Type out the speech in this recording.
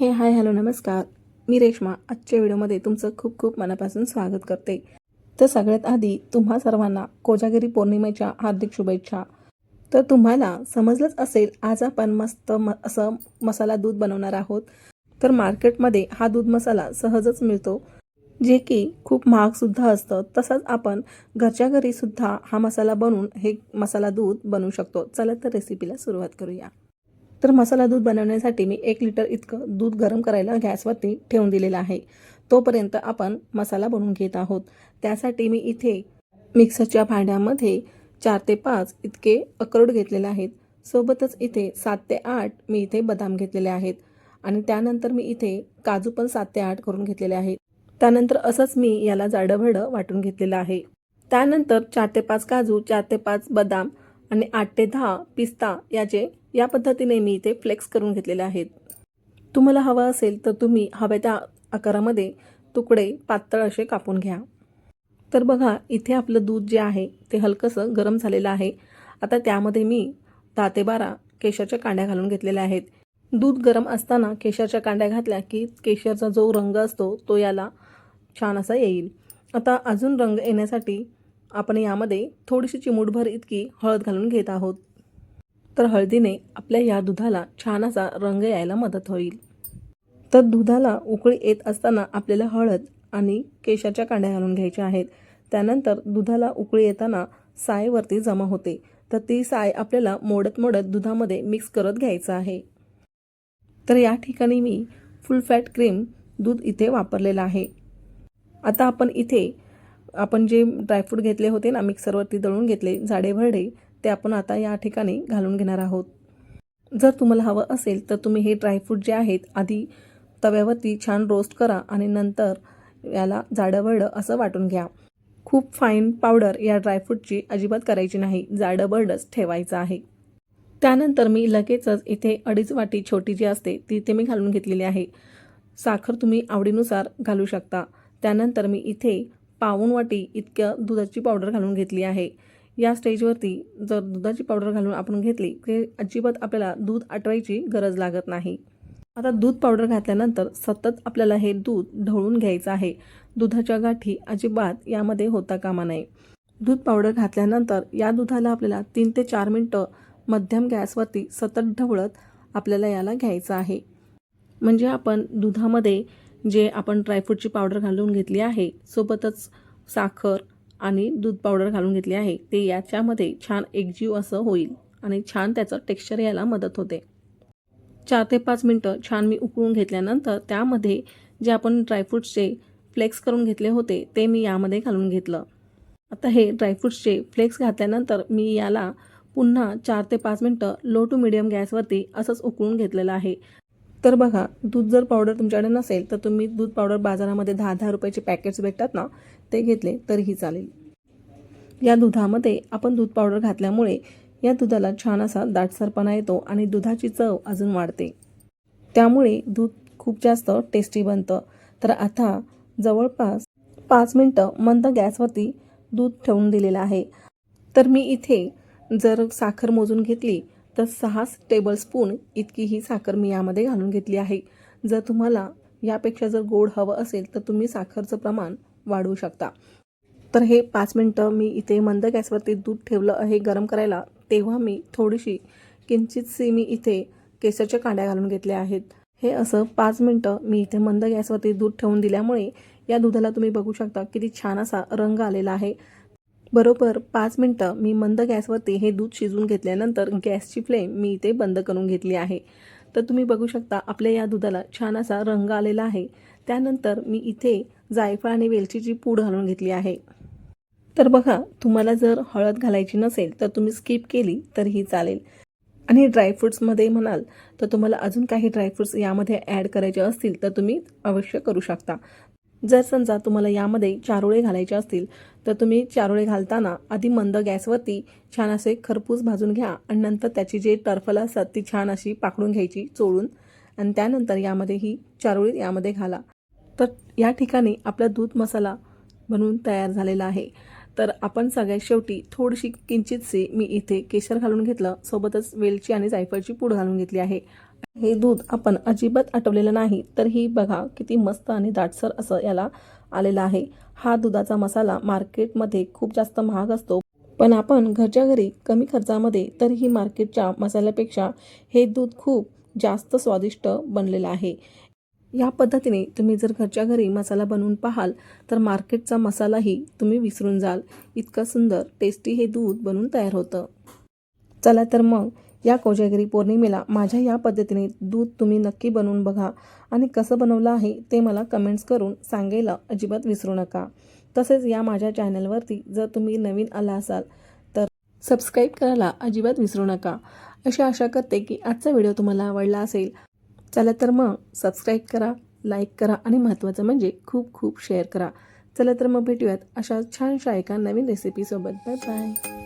हे hi hello नमस्कार. मी रेश्मा. आजच्या व्हिडिओमध्ये तुमचं खूप खूप मनापासून स्वागत करते. तर सगळ्यात आधी तुम्हा सर्वांना कोजागिरी पौर्णिमेच्या हार्दिक शुभेच्छा. तर तुम्हाला समजलंच असेल आज आपण मस्त म असं मसाला दूध बनवणार आहोत. तर मार्केटमध्ये हा दूध मसाला सहजच मिळतो. जे की खूप महागसुद्धा असतं. तसंच आपण घरच्या घरीसुद्धा हा मसाला बनवून हे मसाला दूध बनवू शकतो. चला तर रेसिपीला सुरुवात करूया. तर मसाला दूध बनवण्यासाठी मी एक लिटर इतकं दूध गरम करायला गॅसवरती ठेवून दिलेलं आहे. तोपर्यंत आपण मसाला बनवून घेत आहोत. त्यासाठी मी इथे मिक्सरच्या भांड्यामध्ये चार ते पाच इतके अक्रोड घेतलेले आहेत. सोबतच इथे सात ते आठ मी इथे बदाम घेतलेले आहेत. आणि त्यानंतर मी इथे काजू पण सात ते आठ करून घेतलेले आहेत. त्यानंतर असंच मी याला जाडंभडं वाटून घेतलेलं आहे. त्यानंतर चार ते पाच काजू चार ते पाच बदाम आणि आठ ते दहा पिस्ता याचे या पद्धतीने मी इथे फ्लेक्स करून घेतलेले आहेत. तुम्हाला हवं असेल तर तुम्ही हव्या त्या आकारामध्ये तुकडे पातळ असे कापून घ्या. तर बघा इथे आपलं दूध जे आहे ते हलकंसं गरम झालेलं आहे. आता त्यामध्ये मी दहा ते बारा केशरच्या कांड्या घालून घेतलेल्या आहेत. दूध गरम असताना केशरच्या कांड्या घातल्या की केशरचा जो रंग असतो तो याला छान असा येईल. आता अजून रंग येण्यासाठी आपण यामध्ये थोडीशी चिमूटभर इतकी हळद घालून घेत आहोत. तर हळदीने आपल्या या दुधाला छान असा रंग यायला मदत होईल. तर दुधाला उकळी येत असताना आपल्याला हळद आणि केशाच्या कांड्या घालून घ्यायच्या आहेत. त्यानंतर दुधाला उकळी येताना सायवरती जमा होते. तर ती साय आपल्याला मोडत मोडत दुधामध्ये मिक्स करत घ्यायचं आहे. तर या ठिकाणी मी फुल फॅट क्रीम दूध इथे वापरलेलं आहे. आता आपण इथे आपण जे ड्रायफ्रूट घेतले होते ना मिक्सरवरती दळून घेतले जाडे भरडे ते आपण आता या ठिकाणी घालून घेणार आहोत. जर तुम्हाला हवं असेल तर तुम्ही हे ड्रायफ्रूट जे आहेत आधी तव्यावरती छान रोस्ट करा आणि नंतर याला जाडं असं वाटून घ्या. खूप फाईन पावडर या ड्रायफ्रूटची अजिबात करायची नाही जाडं ठेवायचं आहे. त्यानंतर मी लगेचच इथे अडीच वाटी छोटी जी असते ती इथे मी घालून घेतलेली आहे. साखर तुम्ही आवडीनुसार घालू शकता. त्यानंतर मी इथे पाऊण वाटी इतक्या दुधाची पावडर घालून घेतली आहे. या स्टेजवरती जर दुधाची पावडर घालून आपण घेतली ते अजिबात आपल्याला दूध आटवायची गरज लागत नाही. आता दूध पावडर घातल्यानंतर सतत आपल्याला हे दूध ढवळून घ्यायचं आहे. दुधाच्या गाठी अजिबात यामध्ये होता कामा नये. दूध पावडर घातल्यानंतर या दुधाला आपल्याला तीन ते चार मिनटं मध्यम गॅसवरती सतत ढवळत आपल्याला याला घ्यायचं आहे. म्हणजे आपण दुधामध्ये जे आपण ड्रायफ्रूटची पावडर घालून घेतली आहे सोबतच साखर आणि दूध पावडर घालून घेतली आहे. ते याच्यामध्ये छान एकजीव असं होईल आणि छान त्याचं टेक्स्चर यायला मदत होते. चार ते पाच मिनटं छान मी उकळून घेतल्यानंतर त्यामध्ये जे आपण ड्रायफ्रूट्सचे फ्लेक्स करून घेतले होते ते मी यामध्ये घालून घेतलं. आता हे ड्रायफ्रूट्सचे फ्लेक्स घातल्यानंतर मी याला पुन्हा चार ते पाच मिनटं लो टू मिडियम गॅसवरती असंच उकळून घेतलेलं आहे. तर बघा दूध जर पावडर तुमच्याकडे नसेल तर तुम्ही दूध पावडर बाजारामध्ये दहा दहा रुपयाचे पॅकेट्स भेटतात ना ते घेतले तरीही चालेल. या दुधामध्ये आपण दूध पावडर घातल्यामुळे या दुधाला छान असा दाटसरपणा येतो आणि दुधाची चव अजून वाढते. त्यामुळे दूध खूप जास्त टेस्टी बनतं. तर आता जवळपास पाच मिनटं मंद गॅसवरती दूध ठेवून दिलेलं आहे. तर मी इथे जर साखर मोजून घेतली तर सहा टेबलस्पून इतकी ही साखर मी यामध्ये घालून घेतली आहे. जर तुम्हाला यापेक्षा जर गोड हवं असेल तर तुम्ही साखरचं प्रमाण वाढवू शकता. तर हे पाच मिनटं मी इथे मंद गॅसवरती दूध ठेवलं आहे गरम करायला. तेव्हा मी थोडीशी किंचितशी मी इथे केसरच्या कांड्या घालून घेतल्या आहेत. हे असं पाच मिनटं मी इथे मंद गॅसवरती दूध ठेवून दिल्यामुळे या दुधाला तुम्ही बघू शकता किती छान असा रंग आलेला आहे. बरोबर पाच मिनटं. मी मंद गॅसवरती हे दूध शिजवून घेतल्यानंतर गॅसची फ्लेम मी इथे बंद करून घेतली आहे. तर तुम्ही बघू शकता आपल्या या दुधाला छान असा रंग आलेला आहे. त्यानंतर मी इथे जायफळ आणि वेलचीची पूड घालून घेतली आहे. तर बघा तुम्हाला जर हळद घालायची नसेल तर तुम्ही स्किप केली तरीही चालेल. आणि ड्रायफ्रुट्समध्ये म्हणाल तर तुम्हाला अजून काही ड्रायफ्रुट्स यामध्ये ॲड करायचे असतील तर तुम्ही अवश्य करू शकता. जर समजा तुम्हाला यामध्ये चारोळे घालायचे असतील तर तुम्ही चारोळे घालताना आधी मंद गॅसवरती छान असे खरपूस भाजून घ्या आणि नंतर त्याची जे टर्फलं असतात ती छान अशी पाकडून घ्यायची चोळून. आणि त्यानंतर यामध्ये ही चारोळी यामध्ये घाला. तर या ठिकाणी आपला दूध मसाला बनवून तयार झालेला आहे. तर आपण सगळ्यात शेवटी थोडीशी किंचितसे मी इथे केशर घालून घेतलं. सोबतच वेलची आणि जायफळची पूड घालून घेतली आहे. हे दूध आपण अजिबात आटवलेलं नाही. तर ही बघा किती मस्त आणि दाटसर असं याला आलेलं आहे. हा दुधाचा मसाला मार्केटमध्ये खूप जास्त महाग असतो. पण आपण घरच्या घरी कमी खर्चामध्ये तर ही मार्केटच्या मसाल्यापेक्षा हे दूध खूप जास्त स्वादिष्ट बनलेलं आहे. या पद्धतीने तुम्ही जर घरच्या घरी मसाला बनवून पाहाल तर मार्केटचा मसालाही तुम्ही विसरून जाल. इतकं सुंदर टेस्टी हे दूध बनवून तयार होतं. चला तर मग या कोजागिरी पौर्णिमेला माझ्या या पद्धतीने दूध तुम्ही नक्की बनवून बघा. आणि कसं बनवलं आहे ते मला कमेंट्स करून सांगायला अजिबात विसरू नका. तसेच या माझ्या चॅनलवरती जर तुम्ही नवीन आला असाल तर सबस्क्राईब करायला अजिबात विसरू नका. अशी आशा करते की आजचा व्हिडिओ तुम्हाला आवडला असेल. चला तर मग सबस्क्राईब करा लाईक करा आणि महत्त्वाचं म्हणजे खूप खूप शेअर करा. चला तर मग भेटूयात अशा छानशा एका नवीन रेसिपीसोबत बाय बाय